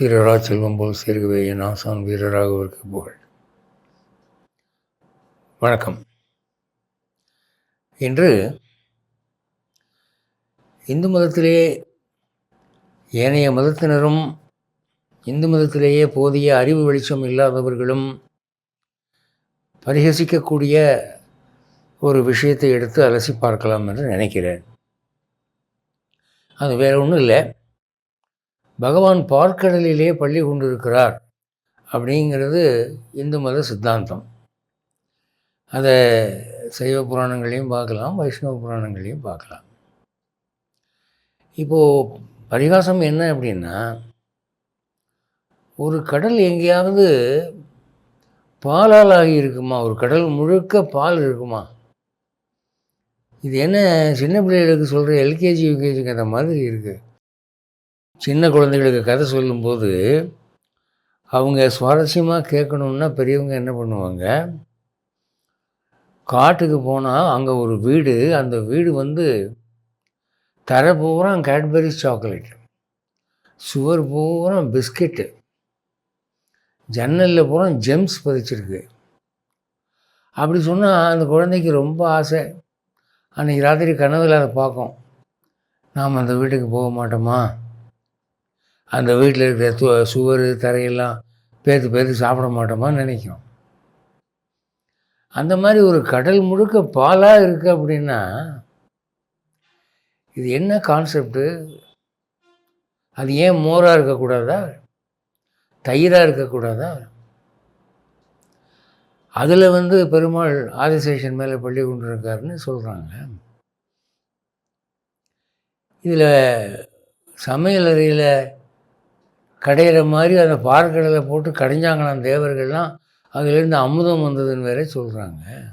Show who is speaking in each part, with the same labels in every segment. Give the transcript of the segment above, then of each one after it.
Speaker 1: சீரரா செல்வம் போல் சேர்கவே என் ஆசான் இருக்கு புகழ். வணக்கம். இன்று இந்து மதத்திலே ஏனைய மதத்தினரும் இந்து மதத்திலேயே போதிய அறிவு வெளிச்சம் இல்லாதவர்களும் பரிகசிக்கக்கூடிய ஒரு விஷயத்தை எடுத்து அலசி பார்க்கலாம் என்று நினைக்கிறேன். அது வேற ஒன்றும் இல்லை. பகவான் பார்க்கடலிலே பள்ளி கொண்டிருக்கிறார் அப்படிங்கிறது இந்து மத சித்தாந்தம். அதை சைவ புராணங்களையும் பார்க்கலாம் வைஷ்ணவ புராணங்களையும் பார்க்கலாம். இப்போது பரிகாசம் என்ன அப்படின்னா ஒரு கடல் எங்கேயாவது பாலால் ஆகி இருக்குமா? ஒரு கடல் முழுக்க பால் இருக்குமா? இது என்ன சின்ன பிள்ளைகளுக்கு சொல்கிற எல்கேஜி யூகேஜி கதை மாதிரி இருக்குது சின்ன குழந்தைகளுக்கு கதை சொல்லும்போது அவங்க சுவாரஸ்யமாக கேட்கணுன்னா பெரியவங்க என்ன பண்ணுவாங்க? காட்டுக்கு போனால் அங்கே ஒரு வீடு அந்த வீடு வந்து தர பூரா கேட்பரிஸ் சாக்லேட் சுவர் பூரா பிஸ்கெட்டு ஜன்னலில் பூரா ஜெம்ஸ் பதிச்சிருக்கு. அப்படி சொன்னால் அந்த குழந்தைக்கு ரொம்ப ஆசை. அன்றைக்கி ராத்திரி கனவில் அதை பார்க்கும். நாம் அந்த வீட்டுக்கு போக மாட்டோமா? அந்த வீட்டில் இருக்கிற து சுவர் தரையெல்லாம் பேத்து பேத்து சாப்பிட மாட்டோமான்னு நினைக்கும். அந்த மாதிரி ஒரு கடல் முழுக்க பாலாக இருக்குது அப்படின்னா இது என்ன கான்செப்டு அது ஏன் மோராக இருக்கக்கூடாதா? தயிராக இருக்கக்கூடாதா? அதில் வந்து பெருமாள் ஆதிசேஷன் மேலே பள்ளி கொண்டு இருக்காருன்னு சொல்கிறாங்க இதில் சமையலறையில் கடையிற மாதிரி அந்த பாற்கடலை போட்டு கடைஞ்சாங்களாம் தேவர்கள்லாம் அதுலேருந்து அமுதம் வந்ததுன்னு வேற சொல்கிறாங்க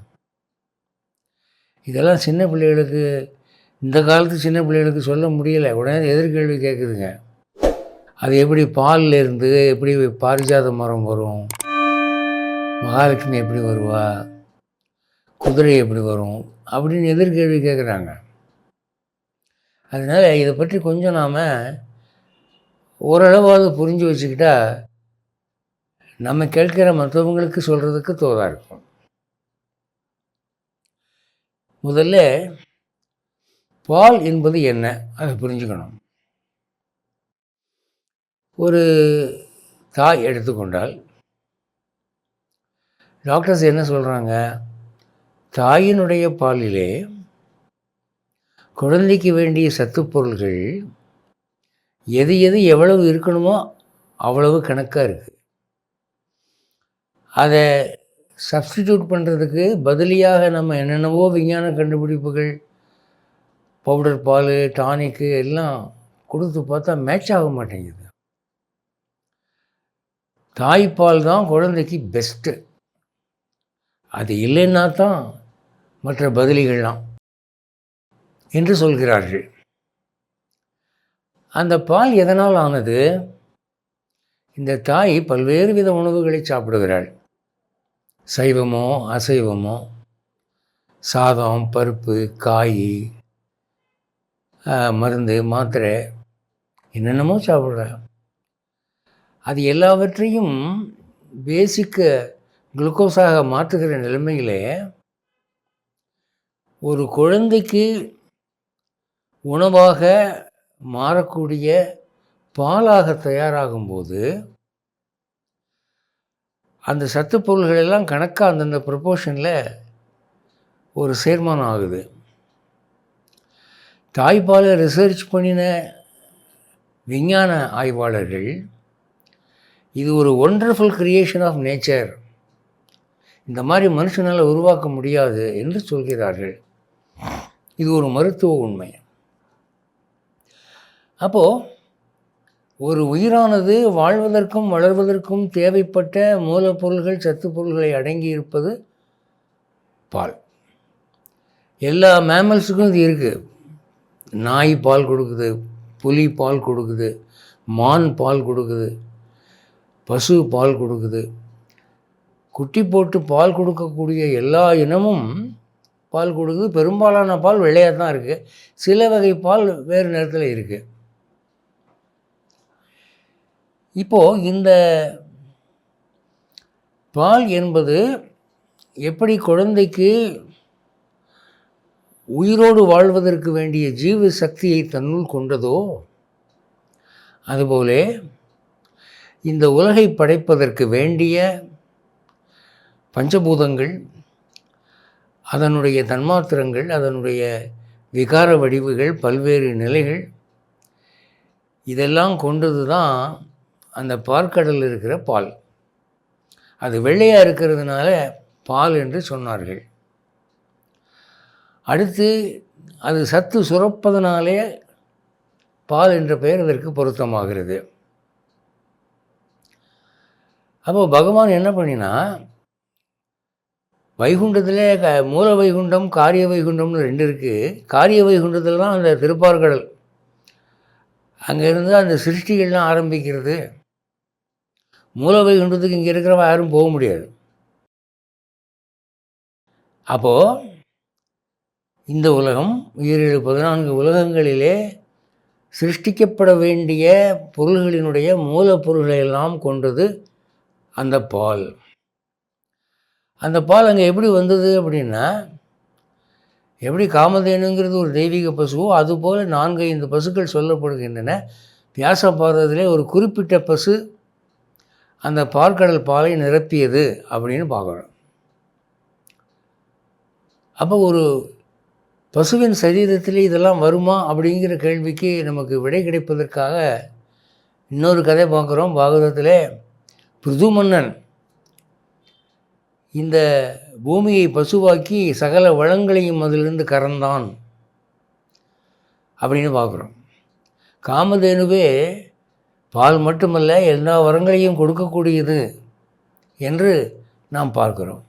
Speaker 1: இதெல்லாம் சின்ன பிள்ளைகளுக்கு இந்த காலத்து சின்ன பிள்ளைகளுக்கு சொல்ல முடியலை. உடனே எதிர்கேள்வி கேட்குதுங்க அது எப்படி பாலில் இருந்து எப்படி பாரிஜாத மரம் வரும்? மகாலட்சுமி எப்படி வருவா? குதிரை எப்படி வரும்? அப்படின்னு எதிர்கேள்வி கேட்குறாங்க அதனால் இதை பற்றி கொஞ்சம் நாம் ஓரளவாவது புரிஞ்சு வச்சுக்கிட்டா நம்ம கேட்கிற மற்றவங்களுக்கு சொல்கிறதுக்கு தோதாக இருக்கும். முதல்ல பால் என்பது என்ன? அதை புரிஞ்சுக்கணும். ஒரு தாய் எடுத்துக்கொண்டால் டாக்டர்ஸ் என்ன சொல்கிறாங்க தாயினுடைய பாலிலே குழந்தைக்கு வேண்டிய சத்துப்பொருள்கள் எது எது எவ்வளவு இருக்கணுமோ அவ்வளவு கணக்காக இருக்குது அதை சப்ஸ்டிடியூட் பண்ணுறதுக்கு பதிலியாக நம்ம என்னென்னவோ விஞ்ஞான கண்டுபிடிப்புகள் பவுடர் பால் டானிக்கு எல்லாம் கொடுத்து பார்த்தா மேட்ச் ஆக மாட்டேங்குது. தாய்ப்பால் தான் குழந்தைக்கு பெஸ்ட்டு அது இல்லைன்னா தான் மற்ற பதிலிகள்லாம் என்று சொல்கிறார்கள். அந்த பால் எதனால் ஆனது? இந்த தாய் பல்வேறு வித உணவுகளை சாப்பிடுகிறாள். சைவமோ அசைவமோ சாதம் பருப்பு காய் மருந்து மாத்திரை என்னென்னமோ சாப்பிட்றா. அது எல்லாவற்றையும் பேசிக்க குளுக்கோஸாக மாற்றுகிற நிலைமையிலே ஒரு குழந்தைக்கு உணவாக மாறக்கூடிய பாலாக தயாராகும்போது அந்த சத்து பொருள்கள் எல்லாம் கணக்காக அந்தந்த ப்ரொப்போர்ஷனில் ஒரு சேர்மானம் ஆகுது. தாய்ப்பாலை ரிசர்ச் பண்ணின விஞ்ஞான ஆய்வாளர்கள் இது ஒரு ஒண்டர்ஃபுல் கிரியேஷன் ஆஃப் நேச்சர் இந்த மாதிரி மனுஷனால் உருவாக்க முடியாது என்று சொல்கிறார்கள். இது ஒரு மருத்துவ உண்மை. அப்போது ஒரு உயிரானது வாழ்வதற்கும் வளர்வதற்கும் தேவைப்பட்ட மூலப்பொருள்கள் சத்து பொருள்களை அடங்கி இருப்பது பால். எல்லா மேமல்ஸுக்கும் இது இருக்குது நாய் பால் கொடுக்குது புலி பால் கொடுக்குது மான் பால் கொடுக்குது பசு பால் கொடுக்குது. குட்டி போட்டு பால் கொடுக்கக்கூடிய எல்லா இனமும் பால் கொடுக்குது. பெரும்பாலான பால் வெள்ளையாக தான் இருக்குது சில வகை பால் வேறு நேரத்தில் இருக்குது இப்போது இந்த பால் என்பது எப்படி குழந்தைக்கு உயிரோடு வாழ்வதற்கு வேண்டிய ஜீவ சக்தியை தன்னுள் கொண்டதோ அதுபோல இந்த உலகை படைப்பதற்கு வேண்டிய பஞ்சபூதங்கள் அதனுடைய தன்மாத்திரங்கள் அதனுடைய விகார வடிவுகள் பல்வேறு நிலைகள் இதெல்லாம் கொண்டது தான் அந்த பார்க்கடலில் இருக்கிற பால். அது வெள்ளையாக இருக்கிறதுனால பால் என்று சொன்னார்கள். அடுத்து அது சத்து சுரப்பதனாலே பால் என்ற பெயர் அதற்கு பொருத்தமாகிறது. அப்போ பகவான் என்ன பண்ணினா வைகுண்டத்தில் க மூல வைகுண்டம் காரிய வைகுண்டம்னு ரெண்டு இருக்குது காரிய வைகுண்டத்தில் தான் அந்த திருப்பார்கடல் அங்கேருந்து அந்த சிருஷ்டிகள்லாம் ஆரம்பிக்கிறது. மூலவைகுண்டத்துக்கு இங்கே இருக்கிறவன் யாரும் போக முடியாது. அப்போது இந்த உலகம் ஈரேழு பதினான்கு உலகங்களிலே சிருஷ்டிக்கப்பட வேண்டிய பொருள்களினுடைய மூலப்பொருள்களை எல்லாம் கொண்டது அந்த பால். அந்த பால் அங்கே எப்படி வந்தது அப்படின்னா எப்படி காமதேனுங்கிறது ஒரு தெய்வீக பசுவோ அதுபோல் நான்கு ஐந்து பசுக்கள் சொல்லப்படுகின்றன. வியாச பாரதத்திலே ஒரு குறிப்பிட்ட பசு அந்த பாற்கடல் பாலை நிரப்பியது அப்படின்னு பார்க்குறோம் அப்போ ஒரு பசுவின் சரீரத்தில் இதெல்லாம் வருமா அப்படிங்கிற கேள்விக்கு நமக்கு விடை கிடைப்பதற்காக இன்னொரு கதை பார்க்குறோம். பாகவதத்தில் பிருது மன்னன் இந்த பூமியை பசுவாக்கி சகல வளங்களையும் அதிலிருந்து கறந்தான் அப்படின்னு பார்க்குறோம். காமதேனுவே பால் மட்டுமல்ல எல்லா வரங்களையும் கொடுக்கக்கூடியது என்று நாம் பார்க்கிறோம்.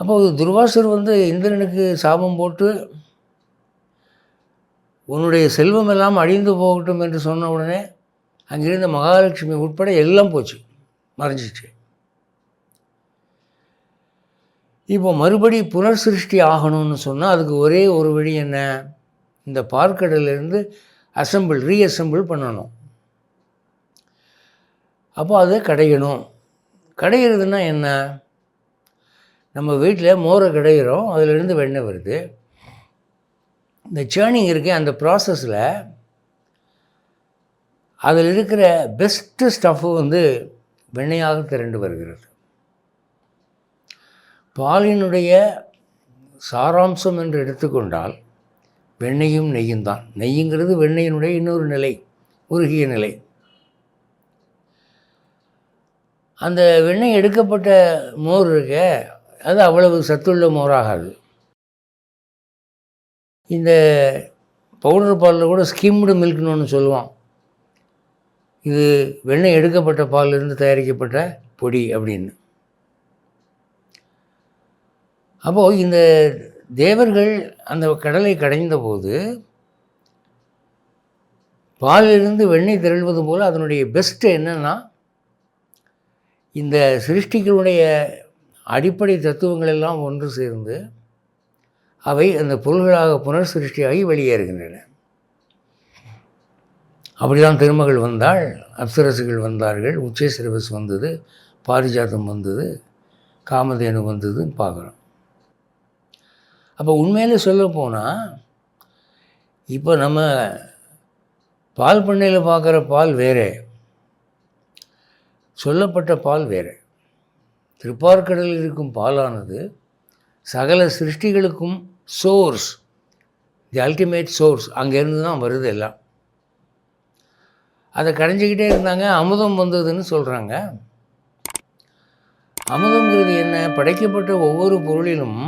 Speaker 1: அப்போது துர்வாசர் வந்து இந்திரனுக்கு சாபம் போட்டு உன்னுடைய செல்வம் எல்லாம் அழிந்து போகட்டும் என்று சொன்ன உடனே அங்கிருந்த மகாலட்சுமி உட்பட எல்லாம் போச்சு மறைஞ்சிச்சு. இப்போ மறுபடி புனர் சிருஷ்டி ஆகணும்னு சொன்னால் அதுக்கு ஒரே ஒரு வழி என்ன? இந்த பார்க்கடலிருந்து அசம்பிள் ரீஅசம்பிள் பண்ணணும். அப்போ அதை கடையணும். கடையிறதுனா என்ன? நம்ம வீட்டில் மோரை கடையிறோம் அதிலிருந்து வெண்ணெய் வருது. இந்த சேர்னிங் இருக்கே அந்த ப்ராசஸில் அதில் இருக்கிற பெஸ்ட்டு ஸ்டஃப்பு வந்து வெண்ணெயாக திரண்டு வருகிறது. பாலினுடைய சாராம்சம் என்று எடுத்துக்கொண்டால் வெண்ணெயும் நெய்யும் தான் நெய்யுங்கிறது வெண்ணெயினுடைய இன்னொரு நிலை உருகிய நிலை. அந்த வெண்ணெய் எடுக்கப்பட்ட மோர் இருக்க அது அவ்வளவு சத்துள்ள மோராகாது. இந்த பவுடர் பாலில் கூட ஸ்கிம்டு மில்க்னு ஒன்று சொல்லுவான். இது வெண்ணெய் எடுக்கப்பட்ட பாலிலிருந்து தயாரிக்கப்பட்ட பொடி அப்படின்னு. அப்போது இந்த தேவர்கள் அந்த கடலை கடைந்தபோது பாலிலிருந்து வெண்ணெய் திரள்வது போல் அதனுடைய பெஸ்ட்டு என்னென்னா இந்த சிருஷ்டிகளுடைய அடிப்படை தத்துவங்கள் எல்லாம் ஒன்று சேர்ந்து அவை அந்த பொருள்களாக புனர் சிருஷ்டியாகி வெளியேறுகின்றன. அப்படிதான் திருமகள் வந்தாள் அப்சரசுகள் வந்தார்கள் உச்சை வந்தது பாரிஜாதம் வந்தது காமதேனு வந்ததுன்னு பார்க்குறோம். அப்போ உண்மையிலே சொல்ல போனால் இப்போ நம்ம பால் பண்ணையில் பார்க்குற பால் வேறு. சொல்லப்பட்ட பால் வேறு. திருப்பார்கடலில் இருக்கும் பாலானது சகல சிருஷ்டிகளுக்கும் சோர்ஸ் தி அல்டிமேட் சோர்ஸ் அங்கேருந்து தான் வருது எல்லாம். அதை கடைஞ்சிக்கிட்டே இருந்தாங்க அமுதம் வந்ததுன்னு சொல்கிறாங்க அமுதங்கிறது என்ன? படைக்கப்பட்ட ஒவ்வொரு பொருளிலும்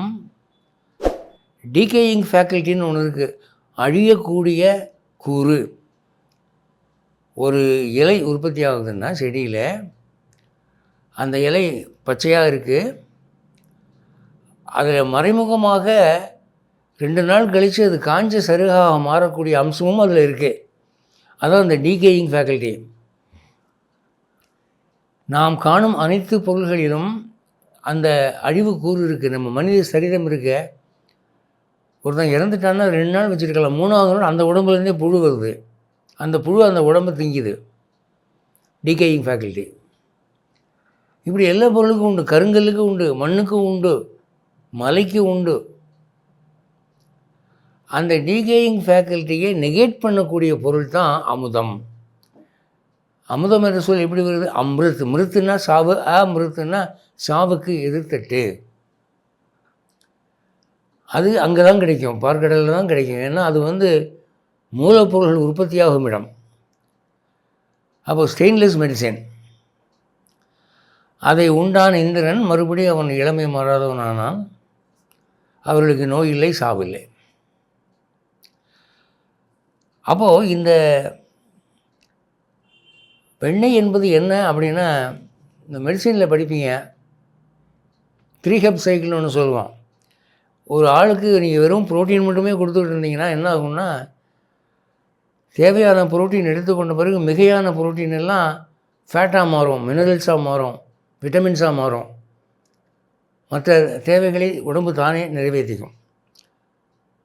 Speaker 1: டீகேயிங் ஃபேக்கல்ட்டின்னு ஒன்று இருக்குது அழியக்கூடிய கூறு. ஒரு இலை உற்பத்தி ஆகுதுன்னா செடியில் அந்த இலை பச்சையாக இருக்குது அதில் மறைமுகமாக ரெண்டு நாள் கழித்து அது காஞ்ச சருகாக மாறக்கூடிய அம்சமும் அதில் இருக்குது அதான் அந்த டீகேயிங் ஃபேக்கல்ட்டி நாம் காணும் அனைத்து பொருள்களிலும் அந்த அழிவு கூறு இருக்குது நம்ம மனித சரீரம் இருக்க ஒருத்தன் இறந்துட்டான்னா ரெண்டு நாள் வச்சுருக்கலாம். மூணாவது நாள் அந்த உடம்புலேருந்தே புழு வருது. அந்த புழு அந்த உடம்பை திங்குது. டிகேயிங் ஃபேக்கல்ட்டி இப்படி எல்லா பொருளுக்கும் உண்டு. கருங்கல்லுக்கும் உண்டு. மண்ணுக்கும் உண்டு. மலைக்கும் உண்டு. அந்த டீகேயிங் ஃபேக்கல்ட்டியை நெகேட் பண்ணக்கூடிய பொருள் தான் அமுதம். அமுதம் என்ற சொல் எப்படி வருது? அமிர்த். மிருத்துனா சாவு. அ சாவுக்கு எதிர்த்தட்டு. அது அங்கே தான் கிடைக்கும் பார்க்கடலில் தான் கிடைக்கும். ஏன்னா அது வந்து மூலப்பொருள்கள் உற்பத்தியாகும் இடம். அப்போ ஸ்டெயின்லெஸ் மெடிசன் அதை உண்டான இந்திரன் மறுபடியும் அவன் இளமை மாறாதவனானான் அவர்களுக்கு நோய் இல்லை சாவில்லை அப்போது இந்த வெண்ணெய் என்பது என்ன அப்படின்னா இந்த மெடிசனில் படிப்பீங்க த்ரீ ஹெப் சைக்கிள்னு ஒன்று சொல்லுவான். ஒரு ஆளுக்கு நீங்கள் வெறும் புரோட்டீன் மட்டுமே கொடுத்துக்கிட்டு இருந்தீங்கன்னா என்ன ஆகும்னா தேவையான புரோட்டீன் எடுத்துக்கொண்ட பிறகு மிகையான புரோட்டீன் எல்லாம் ஃபேட்டாக மாறும் மினரல்ஸாக மாறும் விட்டமின்ஸாக மாறும். மற்ற தேவைகளை உடம்பு தானே நிறைவேற்றிக்கும்.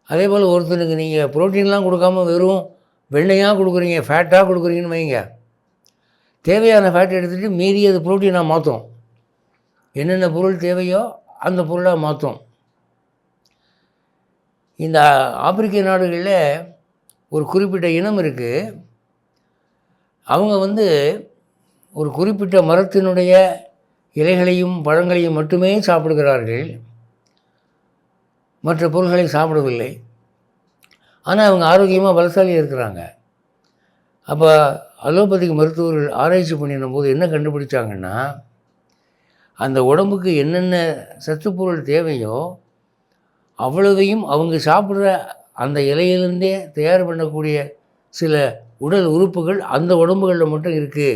Speaker 1: அதே போல் ஒருத்தனுக்கு நீங்கள் புரோட்டீன்லாம் கொடுக்காம வெறும் வெண்ணெயாக கொடுக்குறீங்க ஃபேட்டாக கொடுக்குறீங்கன்னு வைங்க. தேவையான ஃபேட் எடுத்துகிட்டு மீறி அது புரோட்டீனாக மாற்றும் என்னென்ன பொருள் தேவையோ அந்த பொருளாக மாற்றும் இந்த ஆப்பிரிக்க நாடுகளில் ஒரு குறிப்பிட்ட இனம் இருக்குது அவங்க வந்து ஒரு குறிப்பிட்ட மரத்தினுடைய இலைகளையும் பழங்களையும் மட்டுமே சாப்பிடுகிறார்கள். மற்ற பொருள்களை சாப்பிடவில்லை. ஆனால் அவங்க ஆரோக்கியமாக பலசாலியாக இருக்கிறாங்க. அப்போ அலோபதிக் மருத்துவர்கள் ஆராய்ச்சி பண்ணின போது என்ன கண்டுபிடிச்சாங்கன்னா அந்த உடம்புக்கு என்னென்ன சத்துப்பொருள் தேவையோ அவ்வளவையும் அவங்க சாப்பிட்ற அந்த இலையிலேருந்தே தயார் பண்ணக்கூடிய சில உடல் உறுப்புகள் அந்த உடம்புகளில் மட்டும் இருக்குது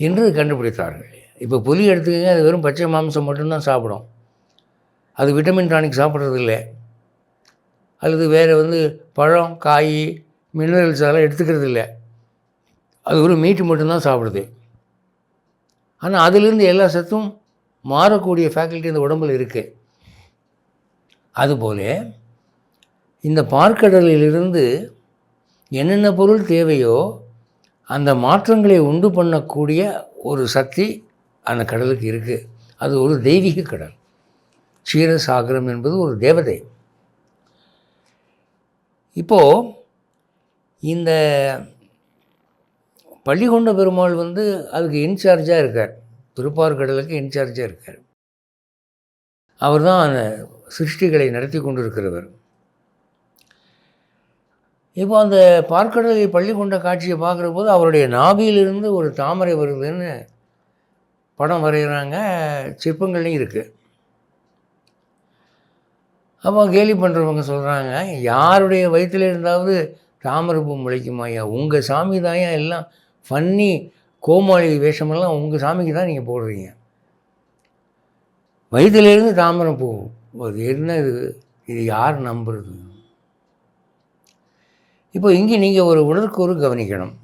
Speaker 1: என்று கண்டுபிடித்தார்கள். இப்போ புலி எடுத்துக்கங்க அது வெறும் பச்சை மாம்சம் மட்டும்தான் சாப்பிடும். அது விட்டமின் டானிக் சாப்பிட்றது இல்லை அல்லது வேறு வந்து பழம் காய் மினரல்ஸ் அதெல்லாம் எடுத்துக்கிறது இல்லை அது ஒரு மீட்டு மட்டும்தான் சாப்பிடுது. ஆனால் அதிலிருந்து எல்லா சத்தும் மாறக்கூடிய ஃபேக்கல்ட்டி இந்த உடம்பில் இருக்குது அதுபோல இந்த பார்க்கடலிலிருந்து என்னென்ன பொருள் தேவையோ அந்த மாற்றங்களை உண்டு பண்ணக்கூடிய ஒரு சக்தி அந்த கடலுக்கு இருக்குது அது ஒரு தெய்வீக கடல். சீரசாகரம் என்பது ஒரு தேவதை. இப்போது இந்த பள்ளிகொண்ட பெருமாள் வந்து அதுக்கு இன்சார்ஜாக இருக்கார். திருப்பார்கடலுக்கு இன்சார்ஜாக இருக்கார். அவர் தான் அந்த சிருஷ்டிகளை நடத்தி கொண்டிருக்கிறவர். இப்போ அந்த பார்க்கடலை பள்ளி கொண்ட காட்சியை பார்க்குற போது அவருடைய நாபியிலிருந்து ஒரு தாமரை வருதுன்னு படம் வரைகிறாங்க. சிற்பங்கள்லையும் இருக்குது அப்போ கேலி பண்ணுறவங்க சொல்கிறாங்க யாருடைய வயிற்றில் இருந்தாவது தாமரை பூ முளைக்குமா ஐயா? உங்கள் சாமி தான் எல்லாம் ஃபன்னி கோமாளி வேஷமெல்லாம் உங்கள் சாமிக்கு தான் நீங்கள் போடுறீங்க. வயதிலிருந்து தாமரை பூ அது என்ன இது இது யார் நம்புறது? இப்போ இங்கே நீங்கள் ஒரு உடற்கூறு கவனிக்கணும்.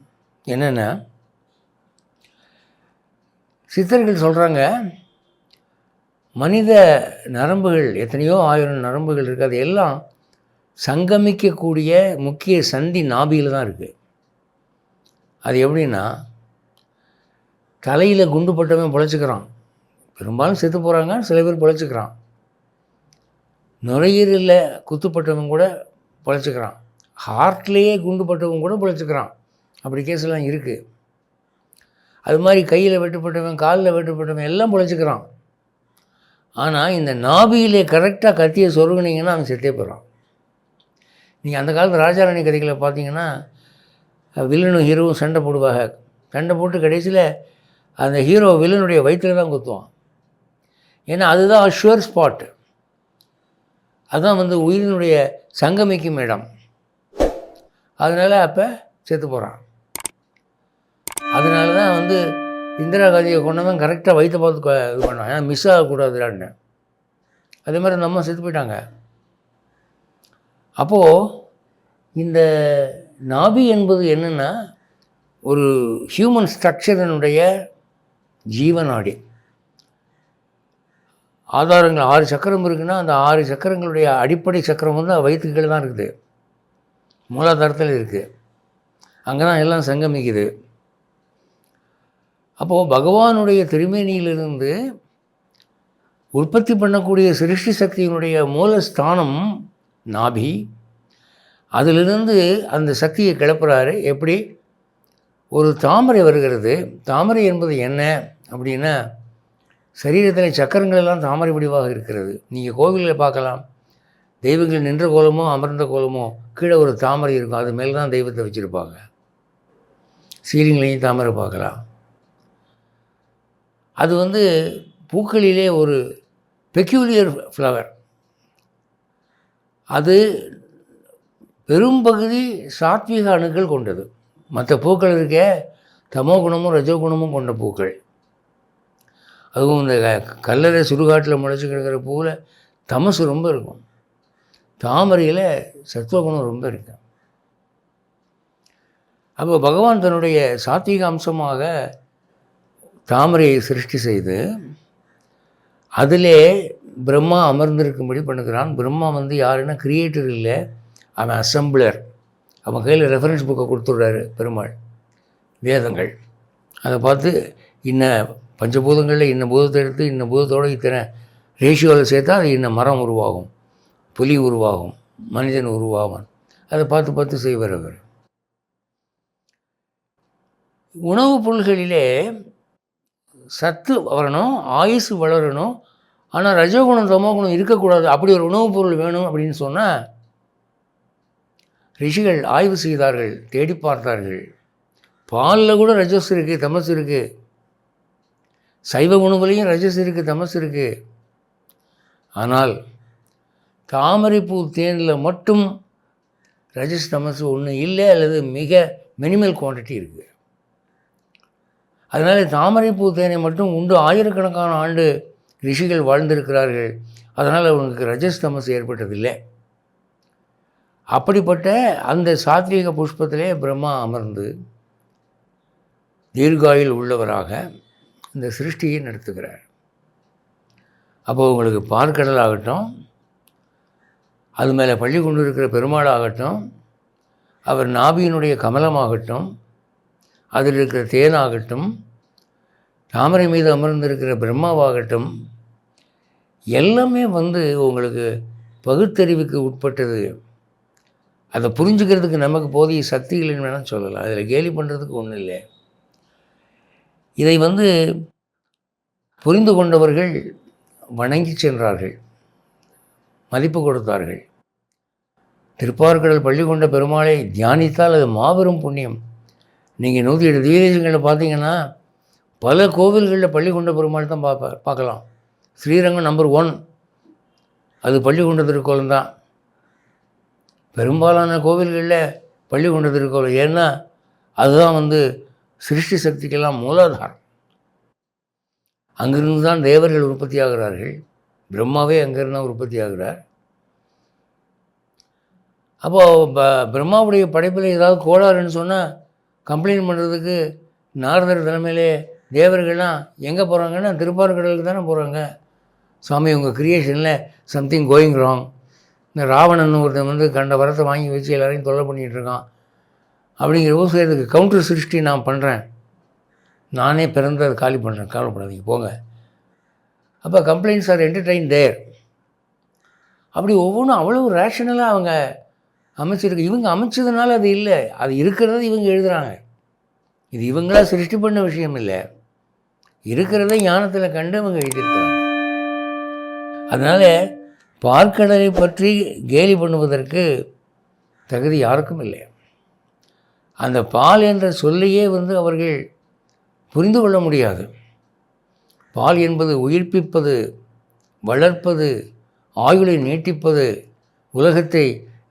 Speaker 1: என்னென்னா சித்தர்கள் சொல்கிறாங்க மனித நரம்புகள் எத்தனையோ ஆயிரம் நரம்புகள் இருக்குது அது எல்லாம் சங்கமிக்கக்கூடிய முக்கிய சந்தி நாபியில் தான் இருக்குது அது எப்படின்னா தலையில் குண்டு பட்டவன் பிழைச்சிக்கிறான். பெரும்பாலும் செத்து போகிறாங்க சில பேர் பிழைச்சிக்கிறான். நுரையீரலில் குத்துப்பட்டவன் கூட பிழைச்சிக்கிறான். ஹார்ட்லேயே குண்டு கூட பிழைச்சிக்கிறான். அப்படி கேஸ்லாம் இருக்குது அது மாதிரி கையில் வெட்டுப்பட்டவன் காலில் வெட்டுப்பட்டவன் எல்லாம் பிழைச்சிக்கிறான். ஆனால் இந்த நாபியிலே கரெக்டாக கத்தியை சொருகினீங்கன்னா அவன் செத்தே போகிறான் நீங்கள் அந்த காலத்து ராஜாராணி கதைகளை பார்த்தீங்கன்னா வில்லனும் ஹீரோவும் சண்டை போடுவாங்க. சண்டை போட்டு கடைசியில் அந்த ஹீரோ வில்லனுடைய வயிற்றில் தான் குத்துவான். ஏன்னா அதுதான் ஷுவர் ஸ்பாட் அதுதான் வந்து உயிரினுடைய சங்கமிக்கும் இடம். அதனால் அப்போ செத்து போகிறான் அதனால தான் வந்து இந்திரா காந்தியை கொண்டவன் கரெக்டாக வயிற்று பார்த்து இது பண்ணான் ஏன்னா மிஸ் ஆகக்கூடாதுடான்னு. அதே மாதிரி நம்ம அம்மா செத்து போயிட்டாங்க. அப்போது இந்த நாபி என்பது என்னென்னா ஒரு ஹியூமன் ஸ்ட்ரக்சரினுடைய ஜீவநாடி ஆதாரங்கள் ஆறு சக்கரம் இருக்குன்னா அந்த ஆறு சக்கரங்களுடைய அடிப்படை சக்கரம் வந்து வயிற்றுக்கள் தான் இருக்குது. மூலாதாரத்தில் இருக்குது. அங்கே தான் எல்லாம் சங்கமிக்குது. அப்போது பகவானுடைய திருமேனியிலிருந்து உற்பத்தி பண்ணக்கூடிய சிருஷ்டி சக்தியினுடைய மூலஸ்தானம் நாபி. அதிலிருந்து அந்த சக்தியை கிளப்புறாரு. எப்படி? ஒரு தாமரை வருகிறது. தாமரை என்பது என்ன? அப்படின்னா சரீரத்தில் சக்கரங்கள் எல்லாம் தாமரை வடிவாக இருக்கிறது. நீங்கள் கோவிலில் பார்க்கலாம். தெய்வங்கள் நின்ற கோலமோ அமர்ந்த கோலமோ கீழே ஒரு தாமரை இருக்கும். அது மேலே தான் தெய்வத்தை வச்சுருப்பாங்க. சீலிங்லேயும் தாமரை பார்க்கலாம். அது வந்து பூக்களிலே ஒரு பெக்யூலியர் ஃப்ளவர் அது பெரும்பகுதி சாத்விக அணுக்கள் கொண்டது. மற்ற பூக்கள் இருக்க தமோ குணமும் ரஜோ குணமும் கொண்ட பூக்கள். அதுவும் இந்த க- கல்லறை சுடுகாட்டில் முளைச்சி கிடக்கிற பூவில் தமசு ரொம்ப இருக்கும். தாமரையில் சத்துவகுணம் ரொம்ப இருக்கு. அப்போ பகவான் தன்னுடைய சாத்வீக அம்சமாக தாமரையை சிருஷ்டி செய்து அதிலே பிரம்மா அமர்ந்திருக்கும்படி பண்ணுகிறான். பிரம்மா வந்து யாருன்னா கிரியேட்டர் இல்லை அவன் அசம்பிளர் அவன் கையில் ரெஃபரன்ஸ் புக்கை கொடுத்துட்றாரு பெருமாள். வேதங்கள். அதை பார்த்து இன்ன பஞ்சபூதங்களில் இன்ன பூதத்தை எடுத்து இன்ன பூதத்தோடு இத்தனை ரேஷியோவில் சேர்த்தா அது இன்ன மரம் உருவாகும். புலி உருவாகும். மனிதன் உருவாவான். அதை பார்த்து பார்த்து செய்வார் அவர். உணவுப் பொருள்களிலே சத்து வரணும் ஆயுசு வளரணும். ஆனால் ரஜோகுணம் தமோகுணம் இருக்கக்கூடாது. அப்படி ஒரு உணவுப் பொருள் வேணும் அப்படின்னு சொன்னால் ரிஷிகள் ஆய்வு செய்தார்கள் தேடி பார்த்தார்கள். பாலில் கூட ரஜஸ் இருக்குது தமஸ் இருக்குது சைவ உணவுலேயும் ரஜஸ் இருக்குது தமஸ் இருக்குது ஆனால் தாமரைப்பூ தேனில் மட்டும் ரஜஸ் தமஸ் ஒன்று இல்லை அல்லது மிக மினிமல் குவாண்டிட்டி இருக்குது அதனால் தாமரைப்பூ தேனை மட்டும் உண்டு. ஆயிரக்கணக்கான ஆண்டு ரிஷிகள் வாழ்ந்திருக்கிறார்கள். அதனால் அவங்களுக்கு ரஜஸ் தமஸ் ஏற்பட்டதில்லை. அப்படிப்பட்ட அந்த சாத்வீக புஷ்பத்திலே பிரம்மா அமர்ந்து தீர்காயில் உள்ளவராக இந்த சிருஷ்டியை நடத்துகிறார். அப்போ உங்களுக்கு பார்க்கடல் ஆகட்டும் அது மேலே பள்ளி கொண்டு இருக்கிற பெருமாள் ஆகட்டும் அவர் நாபியினுடைய கமலமாகட்டும் அதில் இருக்கிற தேனாகட்டும் தாமரை மீது அமர்ந்திருக்கிற பிரம்மாவாகட்டும் எல்லாமே வந்து உங்களுக்கு பகுத்தறிவுக்கு உட்பட்டது. அதை புரிஞ்சுக்கிறதுக்கு நமக்கு போதிய சக்தி இல்லைன்னு வேணால் சொல்லலாம். அதில் கேலி பண்ணுறதுக்கு ஒன்றும் இல்லை இதை வந்து புரிந்து கொண்டவர்கள் வணங்கி சென்றார்கள். மதிப்பு கொடுத்தார்கள். திருப்பார்கடல் பள்ளி கொண்ட பெருமாளை தியானித்தால் அது மாபெரும் புண்ணியம். நீங்கள் நூற்றி எட்டு திவ்யதேசங்களில் பார்த்தீங்கன்னா பல கோவில்களில் பள்ளி கொண்ட பெருமாள் தான் பார்ப்பார் பார்க்கலாம். ஸ்ரீரங்கம் நம்பர் ஒன் அது பள்ளி கொண்ட திருக்கோலம் தான். பெரும்பாலான கோவில்களில் பள்ளி கொண்ட திருக்கோலம். ஏன்னா அதுதான் வந்து சிருஷ்டி சக்திக்கெல்லாம் மூலாதாரம். அங்கிருந்து தான் தேவர்கள் உற்பத்தி ஆகிறார்கள் பிரம்மாவே அங்கிருந்து உற்பத்தி ஆகிறார் அப்போது ப பிரம்மாவுடைய படைப்பில் ஏதாவது கோளாறுன்னு சொன்னால் கம்ப்ளைண்ட் பண்ணுறதுக்கு நாரதர் தலைமையிலே தேவர்கள்லாம் எங்கே போகிறாங்கன்னா திருப்பார்கடலுக்கு தானே போகிறாங்க சாமி உங்கள் க்ரியேஷனில் சம்திங் கோயிங் ராங் இந்த ராவணன் ஒருத்தன் வந்து கண்ட வரத்தை வாங்கி வச்சு எல்லாரையும் தொல்லை பண்ணிகிட்ருக்கான் அப்படிங்கிற போது இதுக்கு கவுண்டர் சிருஷ்டி நான் பண்ணுறேன் நானே பிறந்து அதை காலி பண்ணுறேன் கவலைப்படாதீங்க போங்க. அப்போ கம்ப்ளைண்ட்ஸ் ஆர் என்டர்டைன் தேர் அப்படி ஒவ்வொன்றும் அவ்வளோ ரேஷனலாக அவங்க அமைச்சிருக்கு இவங்க அமைச்சதுனால அது இல்லை அது இருக்கிறத இவங்க எழுதுகிறாங்க இது இவங்களாக சிருஷ்டி பண்ண விஷயம் இல்லை. இருக்கிறத ஞானத்தில் கண்டு அவங்க எழுதியிருக்கிறாங்க. அதனால் பார்க்கடலை பற்றி கேலி பண்ணுவதற்கு தகுதி யாருக்கும் இல்லை. அந்த பால் என்ற சொல்லையே வந்து அவர்கள் புரிந்து கொள்ள முடியாது. பால் என்பது உயிர்ப்பிப்பது வளர்ப்பது ஆயுளை நீட்டிப்பது உலகத்தை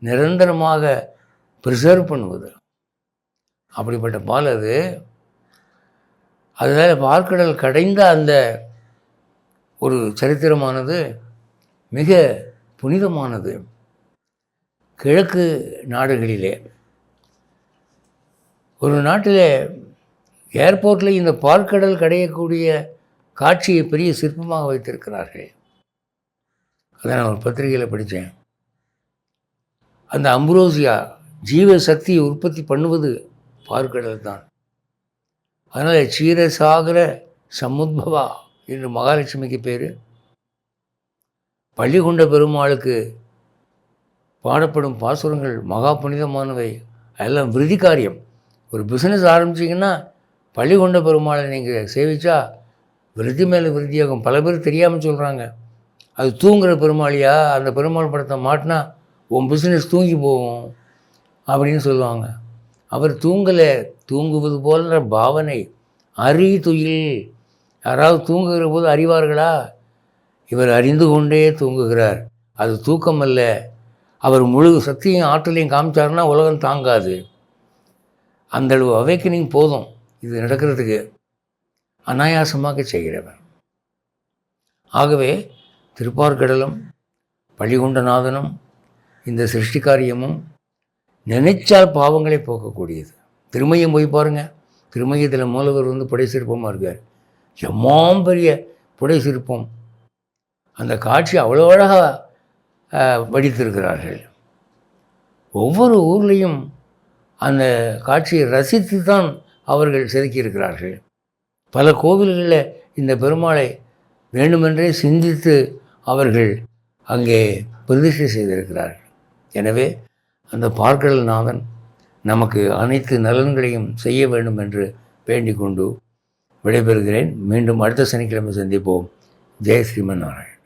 Speaker 1: நிரந்தரமாக ப்ரிசர்வ் பண்ணுவது. அப்படிப்பட்ட பால் அது. அதனால் பார்க்கடல் கடைந்த அந்த ஒரு சரித்திரமானது மிக புனிதமானது. கிழக்கு நாடுகளிலே ஒரு நாட்டில் ஏர்போர்ட்டில் இந்த பார்க்கடல் கடையக்கூடிய காட்சியை பெரிய சிற்பமாக வைத்திருக்கிறார்கள். அதை நான் ஒரு பத்திரிகையில் படித்தேன். அந்த அம்ப்ரோசியா ஜீவ சக்தியை உற்பத்தி பண்ணுவது பார்க்கடல் தான். அதனால் சீரசாகர சமுத்பவா என்று மகாலட்சுமிக்கு பேர். பள்ளிகொண்ட பெருமாளுக்கு பாடப்படும் பாசுரங்கள் மகா புனிதமானவை அதெல்லாம் விருதி காரியம். ஒரு பிஸ்னஸ் ஆரம்பிச்சிங்கன்னா பள்ளிகொண்ட பெருமாளை நீங்கள் சேவிச்சா விருதி மேலே விருத்தியாகும். பல பேர் தெரியாமல் சொல்கிறாங்க அது தூங்குற பெருமாளியா? அந்த பெருமாள் படத்தை மாட்டினா உன் பிஸ்னஸ் தூங்கி போகும். அப்படின்னு சொல்லுவாங்க. அவர் தூங்கலை. தூங்குவது போன்ற பாவனை. அறி துயில். யாராவது தூங்குகிற போது அறிவார்களா? இவர் அறிந்து கொண்டே தூங்குகிறார். அது தூக்கம் அல்ல அவர் முழு சக்தியும் ஆற்றலையும் காமிச்சாருன்னா உலகம் தாங்காது. அந்த அளவு அவேக்கனிங் போதும். இது நடக்கிறதுக்கு அனாயாசமாக செய்கிறவன் ஆகவே திருப்பார்கடலும் பள்ளிகொண்டநாதனும் இந்த சிருஷ்டி காரியமும் நினைச்சால் பாவங்களை போக்கக்கூடியது. திருமையும் போய் பாருங்கள் திருமையத்தில் மூலவர் வந்து புடை சிற்பமாக இருக்கார். எம்மாம் பெரிய புடை சிற்பம் அந்த காட்சி அவ்வளோ அழகாக வடித்திருக்கிறார்கள். ஒவ்வொரு ஊர்லேயும் அந்த காட்சியை ரசித்து தான் அவர்கள் செதுக்கியிருக்கிறார்கள். பல கோவில்களில் இந்த பெருமாளை வேண்டுமென்றே சிந்தித்து அவர்கள் அங்கே பிரதிஷ்டை செய்திருக்கிறார்கள். எனவே அந்த பார்க்கடல் நாதன் நமக்கு அனைத்து நலன்களையும் செய்ய வேண்டும் என்று வேண்டிக் கொண்டு விடைபெறுகிறேன். மீண்டும் அடுத்த சனிக்கிழமை சந்திப்போம். ஜெய் ஸ்ரீமன் நாராயண்